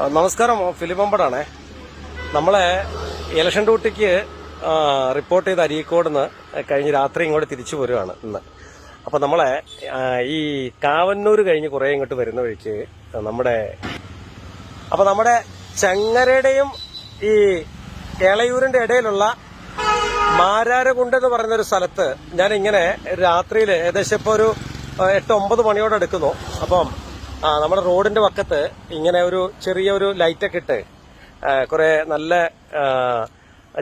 നമസ്കാരം ഫിലിമമ്പടാണേ നമ്മളെ ഇലക്ഷൻ ഡ്യൂട്ടിക്ക് റിപ്പോർട്ട് ചെയ്ത അരീക്കോട് നിന്ന് കഴിഞ്ഞ് രാത്രി ഇങ്ങോട്ട് തിരിച്ചു വരുവാണ് ഇന്ന്. അപ്പൊ നമ്മളെ ഈ കാവന്നൂർ കഴിഞ്ഞ് കുറെ ഇങ്ങോട്ട് വരുന്ന വഴിക്ക് നമ്മുടെ അപ്പൊ നമ്മുടെ ചങ്ങരയുടെയും ഈ കേളയൂരിന്റെ ഇടയിലുള്ള മാരാരകുണ്ട് എന്ന് പറയുന്ന ഒരു സ്ഥലത്ത് ഞാൻ ഇങ്ങനെ രാത്രിയിൽ ഏകദേശം ഇപ്പൊ ഒരു എട്ട് ഒമ്പത് മണിയോടെ എടുക്കുന്നു. അപ്പം ആ, നമ്മുടെ റോഡിന്റെ പക്കത്ത് ഇങ്ങനെ ഒരു ചെറിയ ഒരു ലൈറ്റൊക്കെ ഇട്ട് കുറെ നല്ല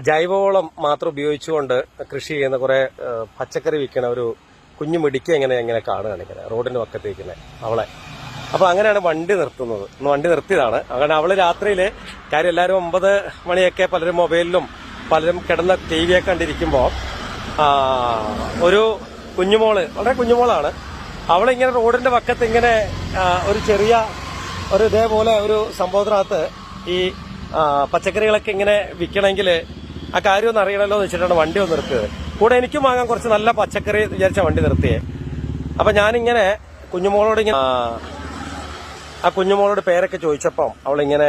ജൈവവളം മാത്രം ഉപയോഗിച്ചുകൊണ്ട് കൃഷി ചെയ്യുന്ന കുറെ പച്ചക്കറി വിൽക്കണ ഒരു കുഞ്ഞു മിടിക്ക ഇങ്ങനെ ഇങ്ങനെ കാണുകയാണ് ഇങ്ങനെ റോഡിന്റെ പക്കത്ത് ഇരിക്കുന്നത് അവളെ. അപ്പൊ അങ്ങനെയാണ് വണ്ടി നിർത്തുന്നത്. വണ്ടി നിർത്തിയതാണ്. അങ്ങനെ അവൾ രാത്രിയിൽ കാര്യം എല്ലാവരും ഒമ്പത് മണിയൊക്കെ പലരും മൊബൈലിലും പലരും കിടന്ന ടി വി ഒക്കെ കണ്ടിരിക്കുമ്പോൾ ഒരു കുഞ്ഞുമോൾ വളരെ കുഞ്ഞുമോളാണ്. അവളിങ്ങനെ റോഡിന്റെ പക്കത്ത് ഇങ്ങനെ ഒരു ചെറിയ ഒരു ഇതേപോലെ ഒരു സംഭവത്തിനകത്ത് ഈ പച്ചക്കറികളൊക്കെ ഇങ്ങനെ വിൽക്കണമെങ്കിൽ ആ കാര്യം അറിയണമല്ലോ എന്ന് വെച്ചിട്ടാണ് വണ്ടി ഒന്ന് നിർത്തിയത്. കൂടെ എനിക്കും വാങ്ങാൻ കുറച്ച് നല്ല പച്ചക്കറി വിചാരിച്ച വണ്ടി നിർത്തിയേ. അപ്പം ഞാനിങ്ങനെ കുഞ്ഞുമോളോട് ഇങ്ങനെ ആ, കുഞ്ഞുമോളോട് പേരൊക്കെ ചോദിച്ചപ്പം അവളിങ്ങനെ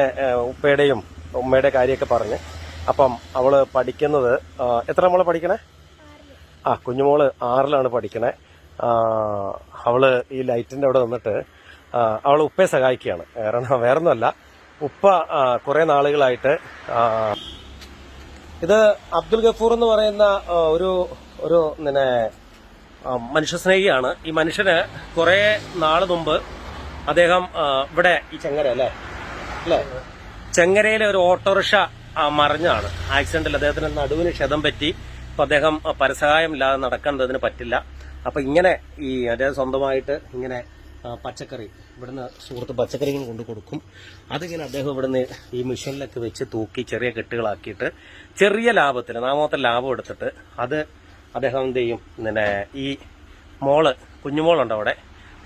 ഉപ്പയുടെയും ഉമ്മയുടെ കാര്യമൊക്കെ പറഞ്ഞ് അപ്പം അവൾ പഠിക്കുന്നത് എത്ര മോളെ പഠിക്കണേ? ആ കുഞ്ഞുമോൾ ആറിലാണ് പഠിക്കണേ. അവൾ ഈ ലൈറ്റിന്റെ അവിടെ നിന്നിട്ട് ആ, അവൾ ഉപ്പയെ സഹായിക്കുകയാണ്. കാരണം വേറൊന്നുമല്ല. ഉപ്പ കുറേ നാളുകളായിട്ട് ഇത് അബ്ദുൽ ഗഫൂർ എന്ന് പറയുന്ന ഒരു ഒരു പിന്നെ മനുഷ്യ മനുഷ്യസ്നേഹിയാണ്. ഈ മനുഷ്യന് കുറെ നാൾ മുമ്പ് അദ്ദേഹം ഇവിടെ ഈ ചെങ്ങര അല്ലേ? അല്ലേ? ചെങ്ങരയിലെ ഒരു ഓട്ടോറിക്ഷ മറിഞ്ഞാണ്. ആക്സിഡന്റിൽ അദ്ദേഹത്തിന് നടുവിന് ക്ഷതം പറ്റി. അപ്പൊ അദ്ദേഹം പരസഹായം ഇല്ലാതെ നടക്കേണ്ടതിന് പറ്റില്ല. അപ്പൊ ഇങ്ങനെ ഈ അദ്ദേഹം സ്വന്തമായിട്ട് ഇങ്ങനെ പച്ചക്കറി. ഇവിടുന്ന് സുഹൃത്ത് പച്ചക്കറി ഇങ്ങനെ കൊണ്ടു കൊടുക്കും. അതിങ്ങനെ അദ്ദേഹം ഇവിടുന്ന് ഈ മിഷനിലൊക്കെ വെച്ച് തൂക്കി ചെറിയ കെട്ടുകളാക്കിയിട്ട് ചെറിയ ലാഭത്തിന് നാമത്തെ ലാഭം എടുത്തിട്ട് അത് അദ്ദേഹം എന്ത് ചെയ്യും? പിന്നെ ഈ മോൾ കുഞ്ഞുമോളുണ്ട് അവിടെ.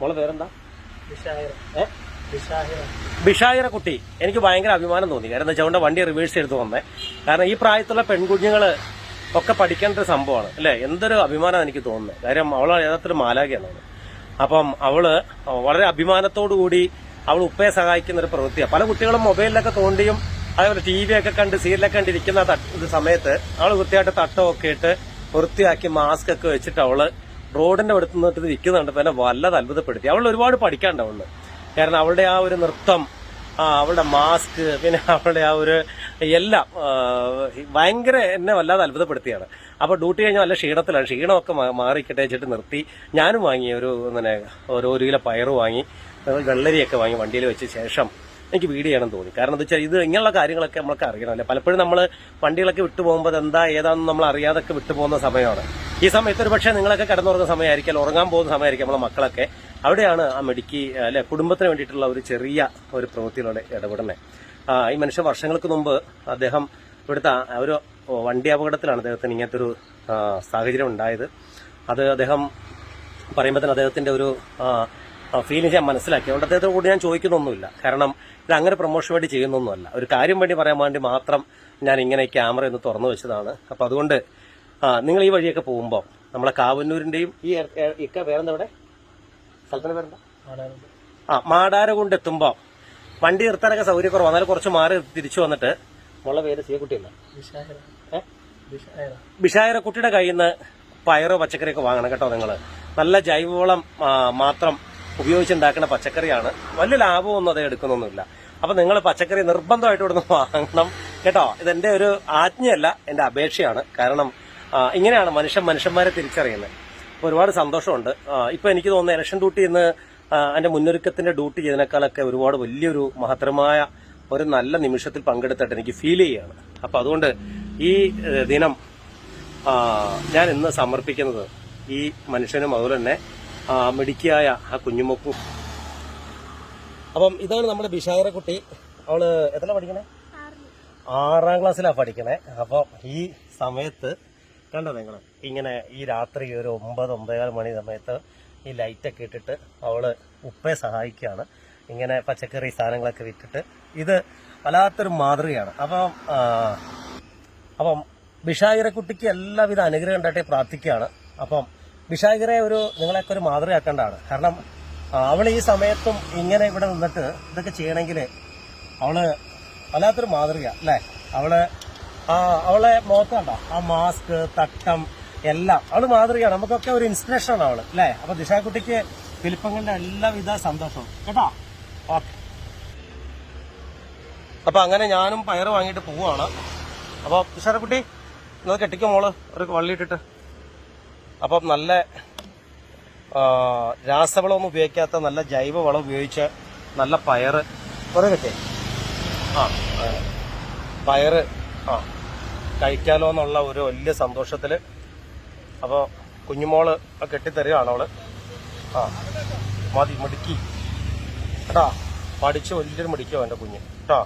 മോൾ പേരെന്താ? ബിഷായിര കുട്ടി. എനിക്ക് ഭയങ്കര അഭിമാനം തോന്നി. കാരണം എന്താ വെച്ചാൽ വണ്ടി റിവേഴ്സ് ചെയ്ത് വന്നേ. കാരണം ഈ പ്രായത്തിലുള്ള പെൺകുഞ്ഞുങ്ങൾ ഒക്കെ പഠിക്കേണ്ട ഒരു സംഭവമാണ്. അല്ലെ? എന്തൊരു അഭിമാനം എനിക്ക് തോന്നുന്നത് കാര്യം അവൾ യഥാർത്ഥത്തിൽ മാലാഖയാണ്. അപ്പം അവൾ വളരെ അഭിമാനത്തോടു കൂടി അവൾ ഉപ്പയെ സഹായിക്കുന്ന ഒരു പ്രവൃത്തിയാണ് പല കുട്ടികളും മൊബൈലിലൊക്കെ തോണ്ടിയും അതേപോലെ ടി വി ഒക്കെ കണ്ട് സീരിയലൊക്കെ കണ്ടിരിക്കുന്ന സമയത്ത് അവൾ വൃത്തിയായിട്ട് തട്ടമൊക്കെ ഇട്ട് വൃത്തിയാക്കി മാസ്ക് ഒക്കെ വെച്ചിട്ട് അവൾ റോഡിന്റെ അടുത്ത് നിന്നിട്ട് നിൽക്കുന്നുണ്ട് പിന്നെ വല്ലത് അത്ഭുതപ്പെടുത്തി. അവൾ ഒരുപാട് പഠിക്കാണ്ട് അവൾ. കാരണം അവളുടെ ആ ഒരു നൃത്തം ആ അവളുടെ മാസ്ക് പിന്നെ അവളുടെ ആ ഒരു എല്ലാം ഭയങ്കര എന്നെ വല്ലാതെ അത്ഭുതപ്പെടുത്തിയാണ്. അപ്പൊ ഡ്യൂട്ടി കഴിഞ്ഞാൽ നല്ല ക്ഷീണത്തിലാണ്. ക്ഷീണമൊക്കെ മാറിക്കട്ടെ വെച്ചിട്ട് നിർത്തി. ഞാനും വാങ്ങി ഒരു ഇങ്ങനെ ഓരോ കിലോ പയറ് വാങ്ങി വെള്ളരിയൊക്കെ വാങ്ങി വണ്ടിയിൽ വെച്ച ശേഷം എനിക്ക് വീട് ചെയ്യണം തോന്നി. കാരണം എന്താ വെച്ചാൽ ഇത് ഇങ്ങനെയുള്ള കാര്യങ്ങളൊക്കെ നമ്മൾക്ക് അറിയണമല്ലേ പലപ്പോഴും നമ്മൾ വണ്ടികളൊക്കെ വിട്ടു പോകുമ്പോൾ എന്താ ഏതാണെന്ന് നമ്മൾ അറിയാതൊക്കെ വിട്ടു പോകുന്ന സമയമാണ്. ഈ സമയത്ത് ഒരു പക്ഷേ നിങ്ങളൊക്കെ കിടന്നുറങ്ങുന്ന സമയമായിരിക്കും ഉറങ്ങാൻ പോകുന്ന സമയമായിരിക്കും നമ്മളെ മക്കളൊക്കെ. അവിടെയാണ് ആ മെഡിക്കി അല്ലെ കുടുംബത്തിന് വേണ്ടിയിട്ടുള്ള ഒരു ചെറിയ ഒരു പ്രവൃത്തിയിലൂടെ ഇടപെടുന്നത് ആ, ഈ മനുഷ്യൻ വർഷങ്ങൾക്ക് മുമ്പ് അദ്ദേഹം ഇവിടുത്തെ ഒരു വണ്ടി അപകടത്തിലാണ് അദ്ദേഹത്തിന് ഇങ്ങനത്തെ ഒരു സാഹചര്യം ഉണ്ടായത്. അത് അദ്ദേഹം പറയുമ്പോൾ തന്നെ അദ്ദേഹത്തിന്റെ ഒരു ഫീലിംഗ് ഞാൻ മനസ്സിലാക്കി. അതുകൊണ്ട് അദ്ദേഹത്തോട് കൂടി ഞാൻ ചോദിക്കുന്നൊന്നുമില്ല. കാരണം ഇത് അങ്ങനെ പ്രൊമോഷൻ വേണ്ടി ചെയ്യുന്നൊന്നുമല്ല. ഒരു കാര്യം വേണ്ടി പറയാൻ വേണ്ടി മാത്രം ഞാൻ ഇങ്ങനെ ക്യാമറ ഒന്ന് തുറന്നു വെച്ചതാണ്. അപ്പോൾ അതുകൊണ്ട് നിങ്ങൾ ഈ വഴിയൊക്കെ പോകുമ്പോൾ നമ്മളെ കാവന്നൂരിന്റെയും ഈ ഇക്ക വേറെന്താ ഇവിടെ? സ്ഥലത്തിന്റെ പേരെന്താ? ആ മാടാര കൊണ്ട് എത്തുമ്പോ വണ്ടി നിർത്താനൊക്കെ സൗകര്യക്കുറവ്. എന്നാലും കുറച്ച് മാറി തിരിച്ചു വന്നിട്ട് മുള്ള പേര് സീക്കുട്ടിയല്ല ഏ? ബിഷായര കുട്ടിയുടെ കയ്യിൽ നിന്ന് പയറോ പച്ചക്കറിയൊക്കെ വാങ്ങണം കേട്ടോ നിങ്ങൾ നല്ല ജൈവവളം മാത്രം ഉപയോഗിച്ചുണ്ടാക്കുന്ന പച്ചക്കറിയാണ്. വലിയ ലാഭമൊന്നും അത് എടുക്കുന്നൊന്നുമില്ല. അപ്പൊ നിങ്ങൾ പച്ചക്കറി നിർബന്ധമായിട്ട് ഇവിടുന്ന് വാങ്ങണം കേട്ടോ. ഇതെന്റെ ഒരു ആജ്ഞയല്ല എന്റെ അപേക്ഷയാണ്. കാരണം ഇങ്ങനെയാണ് മനുഷ്യൻ മനുഷ്യന്മാരെ തിരിച്ചറിയുന്നത്. അപ്പൊ ഒരുപാട് സന്തോഷമുണ്ട്. ഇപ്പൊ എനിക്ക് തോന്നുന്നു ഇലക്ഷൻ ഡ്യൂട്ടി ഇന്ന് അതിന്റെ മുന്നൊരുക്കത്തിന്റെ ഡ്യൂട്ടി ചെയ്തതിനേക്കാളൊക്കെ ഒരുപാട് വലിയൊരു മഹത്തരമായ ഒരു നല്ല നിമിഷത്തിൽ പങ്കെടുത്തിട്ട് എനിക്ക് ഫീൽ ചെയ്യാണ് അപ്പൊ അതുകൊണ്ട് ഈ ദിനം ഞാൻ ഇന്ന് സമർപ്പിക്കുന്നത് ഈ മനുഷ്യനും അതുപോലെ തന്നെ മിടുക്കിയായ ആ കുഞ്ഞുമൊക്കും. അപ്പം ഇതാണ് നമ്മുടെ ബിഷായറ കുട്ടി. അവൾ എത്ര പഠിക്കണേ? ആറാം ക്ലാസ്സിലാണ് പഠിക്കണേ. അപ്പം ഈ സമയത്ത് കണ്ടോ നിങ്ങൾ ഇങ്ങനെ ഈ രാത്രി ഒരു ഒമ്പത് ഒമ്പതേകാൽ മണി സമയത്ത് ഈ ലൈറ്റൊക്കെ ഇട്ടിട്ട് അവൾ ഉപ്പയെ സഹായിക്കുകയാണ്. ഇങ്ങനെ പച്ചക്കറി സാധനങ്ങളൊക്കെ വിറ്റിട്ട് ഇത് വല്ലാത്തൊരു മാതൃകയാണ്. അപ്പം അപ്പം ബിഷാഗിര കുട്ടിക്ക് എല്ലാവിധ അനുഗ്രഹം ഉണ്ടായിട്ട് പ്രാർത്ഥിക്കുകയാണ്. അപ്പം ബിഷായിറെ ഒരു നിങ്ങളെയൊക്കെ ഒരു മാതൃകയാക്കേണ്ടതാണ്. കാരണം അവൾ ഈ സമയത്തും ഇങ്ങനെ ഇവിടെ നിന്നിട്ട് ഇതൊക്കെ ചെയ്യണമെങ്കിൽ അവൾ വല്ലാത്തൊരു മാതൃക അല്ലേ? അവൾ ആ അവളെ മുഖത്ത് ആ മാസ്ക് തട്ടം എല്ലാം അവൾ മാതൃകയാണ്. നമുക്കൊക്കെ ഒരു ഇൻസ്പിറേഷൻ ആണ് അവൾ അല്ലേ? അപ്പൊ ദിശാക്കുട്ടിക്ക് ഫിലിപ്പങ്ങളുടെ എല്ലാവിധ സന്തോഷവും. കേട്ടോ? അപ്പൊ അങ്ങനെ ഞാനും പയർ വാങ്ങിയിട്ട് പോവാണ് അപ്പൊ കുട്ടി ഇന്നത് കെട്ടിക്കോ മോൾ? ഒരു വള്ളി ഇട്ടിട്ട്. അപ്പം നല്ല രാസവളമൊന്നും ഉപയോഗിക്കാത്ത നല്ല ജൈവ വളം ഉപയോഗിച്ച് നല്ല പയറ്. കുറെ കിട്ടേ ആ പയറ് ആ കഴിക്കാലോ എന്നുള്ള ഒരു വലിയ സന്തോഷത്തിൽ അപ്പോൾ കുഞ്ഞുമോൾ കെട്ടിത്തരികയാണോൾ കെട്ടിത്തരുകയാണ് അവൾ. ആ മതി മിടുക്കി. കേട്ടോ? പഠിച്ച് വലിയൊരു മിടിക്കോ എന്റെ കുഞ്ഞ്. കേട്ടോ?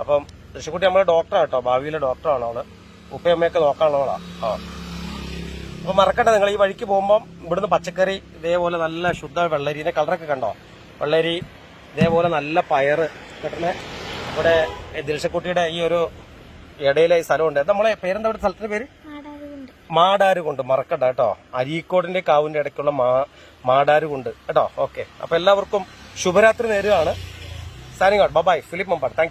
അപ്പം ഋഷിക്കുട്ടി നമ്മളെ ഡോക്ടറാണ് കേട്ടോ. ഭാവിയിലെ ഡോക്ടറാണ് അവൾ. ഉപ്പയമ്മയൊക്കെ നോക്കാനുള്ളവളാ ആ. അപ്പൊ മറക്കണ്ട നിങ്ങൾ ഈ വഴിക്ക് പോകുമ്പം ഇവിടുന്ന് പച്ചക്കറി ഇതേപോലെ നല്ല ശുദ്ധ വെള്ളരീന്റെ കളറൊക്കെ കണ്ടോ? വെള്ളരി ഇതേപോലെ നല്ല പയറ്. കിട്ടണേ ഇവിടെ ദിൽഷക്കുട്ടിയുടെ ഈ ഒരു ഇടയിലെ സ്ഥലമുണ്ട്. നമ്മളെ പേരെന്താ? ഇവിടെ സ്ഥലത്തിന്റെ പേര്? ആടാറുണ്ട് മാടാരുകുണ്ട് മറക്കണ്ട കേട്ടോ. അരീക്കോടിന്റെ കാവിന്റെ ഇടയ്ക്കുള്ള മാ മാടാരുകുണ്ട് കേട്ടോ ഓക്കെ അപ്പൊ എല്ലാവർക്കും ശുഭരാത്രി നേരുകയാണ്. Signing out by Philip Mampad thank